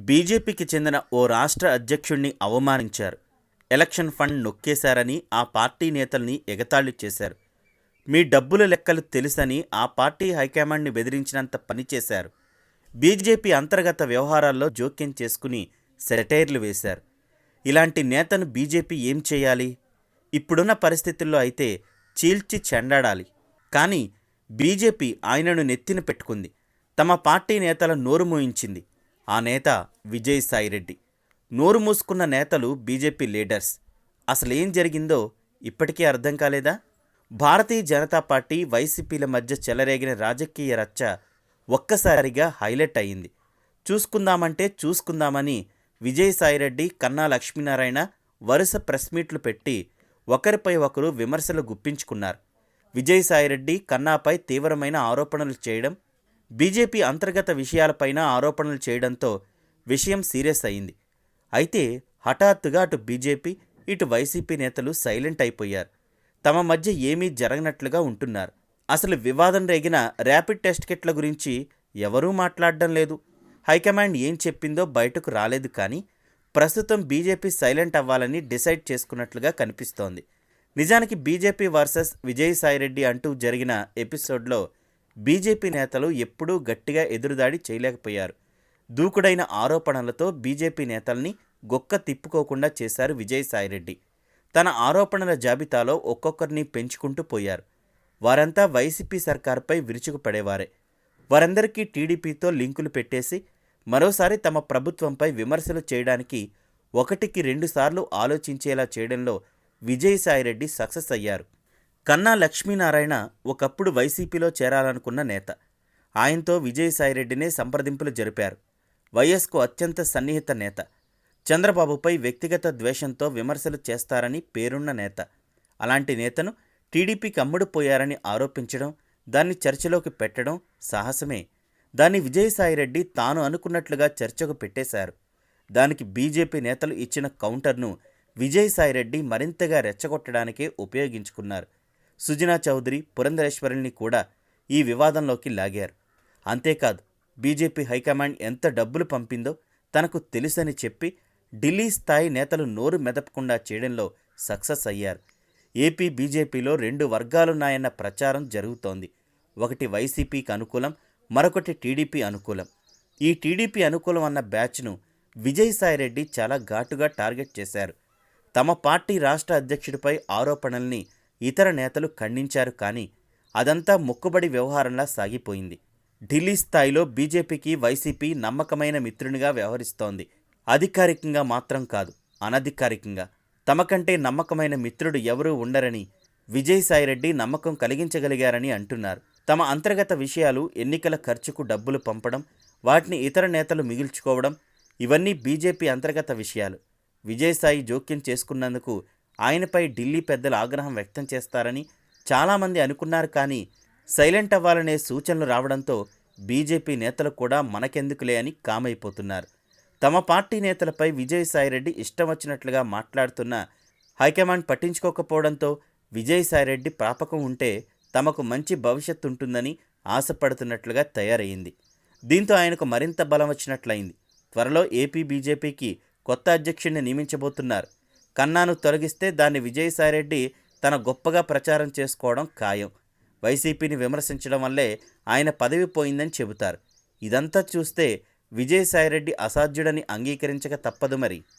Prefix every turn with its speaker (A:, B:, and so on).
A: బీజేపీకి చెందిన ఓ రాష్ట్ర అధ్యక్షుణ్ణి అవమానించారు. ఎలక్షన్ ఫండ్ నొక్కేశారని ఆ పార్టీ నేతల్ని ఎగతాళి చేశారు. మీ డబ్బుల లెక్కలు తెలుసని ఆ పార్టీ హైకమాండ్ని బెదిరించినంత పనిచేశారు బీజేపీ అంతర్గత వ్యవహారాల్లో జోక్యం చేసుకుని సెటైర్లు వేశారు. ఇలాంటి నేతను బీజేపీ ఏం చేయాలి? ఇప్పుడున్న పరిస్థితుల్లో అయితే చీల్చి చెండాడాలి. కానీ బీజేపీ ఆయనను నెత్తిన పెట్టుకుంది. తమ పార్టీ నేతల నోరు మోయించింది. ఆ నేత విజయసాయిరెడ్డి నోరు మూసుకున్న నేతలు బీజేపీ లీడర్స్. అసలు ఏం జరిగిందో ఇప్పటికీ అర్థం కాలేదా? భారతీయ జనతా పార్టీ వైసీపీల మధ్య చెలరేగిన రాజకీయ రచ్చ ఒక్కసారిగా హైలైట్ అయింది చూసుకుందామంటే చూసుకుందామని విజయసాయిరెడ్డి కన్నా లక్ష్మీనారాయణ వరుస ప్రెస్ మీట్లు పెట్టి ఒకరిపై ఒకరు విమర్శలు గుప్పించుకున్నారు. విజయసాయిరెడ్డి కన్నాపై తీవ్రమైన ఆరోపణలు చేయడం బీజేపీ అంతర్గత విషయాలపైన ఆరోపణలు చేయడంతో విషయం సీరియస్ అయింది. అయితే హఠాత్తుగా అటు బీజేపీ ఇటు వైసీపీ నేతలు సైలెంట్ అయిపోయారు. తమ మధ్య ఏమీ జరగనట్లుగా ఉంటున్నారు. అసలు వివాదం రేగిన ర్యాపిడ్ టెస్ట్ కిట్ల గురించి ఎవరూ మాట్లాడడం లేదు. హైకమాండ్ ఏం చెప్పిందో బయటకు రాలేదు కానీ ప్రస్తుతం బీజేపీ సైలెంట్ అవ్వాలని డిసైడ్ చేసుకున్నట్లుగా కనిపిస్తోంది. నిజానికి బీజేపీ వర్సెస్ విజయసాయిరెడ్డి అంటూ జరిగిన ఎపిసోడ్లో బీజేపీ నేతలు ఎప్పుడూ గట్టిగా ఎదురుదాడి చేయలేకపోయారు. దూకుడైన ఆరోపణలతో బీజేపీ నేతల్ని గొక్క తిప్పుకోకుండా చేశారు విజయసాయిరెడ్డి. తన ఆరోపణల జాబితాలో ఒక్కొక్కరిని పెంచుకుంటూ పోయారు. వారంతా వైసీపీ సర్కార్పై విరుచుకుపడేవారే. వారందరికీ టీడీపీతో లింకులు పెట్టేసి మరోసారి తమ ప్రభుత్వంపై విమర్శలు చేయడానికి ఒకటికి రెండుసార్లు ఆలోచించేలా చేయడంలో విజయసాయిరెడ్డి సక్సెస్ అయ్యారు. కన్నా లక్ష్మీనారాయణ ఒకప్పుడు వైసీపీలో చేరాలనుకున్న నేత. ఆయనతో విజయసాయిరెడ్డినే సంప్రదింపులు జరిపారు. వైఎస్కు అత్యంత సన్నిహిత నేత. చంద్రబాబుపై వ్యక్తిగత ద్వేషంతో విమర్శలు చేస్తారని పేరున్న నేత. అలాంటి నేతను టీడీపీకి అమ్ముడుపోయారని ఆరోపించడం దాన్ని చర్చలోకి పెట్టడం సాహసమే. దాన్ని విజయసాయిరెడ్డి తాను అనుకున్నట్లుగా చర్చకు పెట్టేశారు. దానికి బీజేపీ నేతలు ఇచ్చిన కౌంటర్ను విజయసాయిరెడ్డి మరింతగా రెచ్చగొట్టడానికే ఉపయోగించుకున్నారు. సుజనా చౌదరి పురంధరేశ్వరుల్ని కూడా ఈ వివాదంలోకి లాగారు. అంతేకాదు బీజేపీ హైకమాండ్ ఎంత డబ్బులు పంపిందో తనకు తెలుసని చెప్పి ఢిల్లీ స్థాయి నేతలు నోరు మెదపకుండా చేయడంలో సక్సెస్ అయ్యారు. ఏపీ బీజేపీలో రెండు వర్గాలున్నాయన్న ప్రచారం జరుగుతోంది. ఒకటి వైసీపీకి అనుకూలం మరొకటి టీడీపీ అనుకూలం. ఈ టీడీపీ అనుకూలం అన్న బ్యాచ్ను విజయసాయిరెడ్డి చాలా ఘాటుగా టార్గెట్ చేశారు. తమ పార్టీ రాష్ట్ర అధ్యక్షుడిపై ఆరోపణల్ని ఇతర నేతలు ఖండించారు కానీ అదంతా మొక్కుబడి వ్యవహారంలా సాగిపోయింది. ఢిల్లీ స్థాయిలో బీజేపీకి వైసీపీ నమ్మకమైన మిత్రునిగా వ్యవహరిస్తోంది. అధికారికంగా మాత్రం కాదు అనధికారికంగా. తమకంటే నమ్మకమైన మిత్రుడు ఎవరూ ఉండరని విజయసాయిరెడ్డి నమ్మకం కలిగించగలిగారని అంటున్నారు. తమ అంతర్గత విషయాలు ఎన్నికల ఖర్చుకు డబ్బులు పంపడం వాటిని ఇతర నేతలు మిగిల్చుకోవడం ఇవన్నీ బీజేపీ అంతర్గత విషయాలు. విజయసాయి జోక్యం చేసుకున్నందుకు ఆయనపై ఢిల్లీ పెద్దలు ఆగ్రహం వ్యక్తం చేస్తారని చాలామంది అనుకున్నారు కానీ సైలెంట్ అవ్వాలనే సూచనలు రావడంతో బీజేపీ నేతలు కూడా మనకెందుకులే అని కామైపోతున్నారు. తమ పార్టీ నేతలపై విజయసాయిరెడ్డి ఇష్టం వచ్చినట్లుగా మాట్లాడుతున్న హైకమాండ్ పట్టించుకోకపోవడంతో విజయసాయిరెడ్డి ప్రాపకం ఉంటే తమకు మంచి భవిష్యత్తు ఉంటుందని ఆశపడుతున్నట్లుగా తయారయ్యింది. దీంతో ఆయనకు మరింత బలం వచ్చినట్లయింది. త్వరలో ఏపీ బీజేపీకి కొత్త అధ్యక్షుడిని నియమించబోతున్నారు. కన్నాను తొలగిస్తే దాన్ని విజయసాయిరెడ్డి తన గొప్పగా ప్రచారం చేసుకోవడం ఖాయం. వైసీపీని విమర్శించడం వల్లే ఆయన పదవి పోయిందని చెబుతారు. ఇదంతా చూస్తే విజయసాయిరెడ్డి అసాధ్యుడని అంగీకరించక తప్పదు మరి.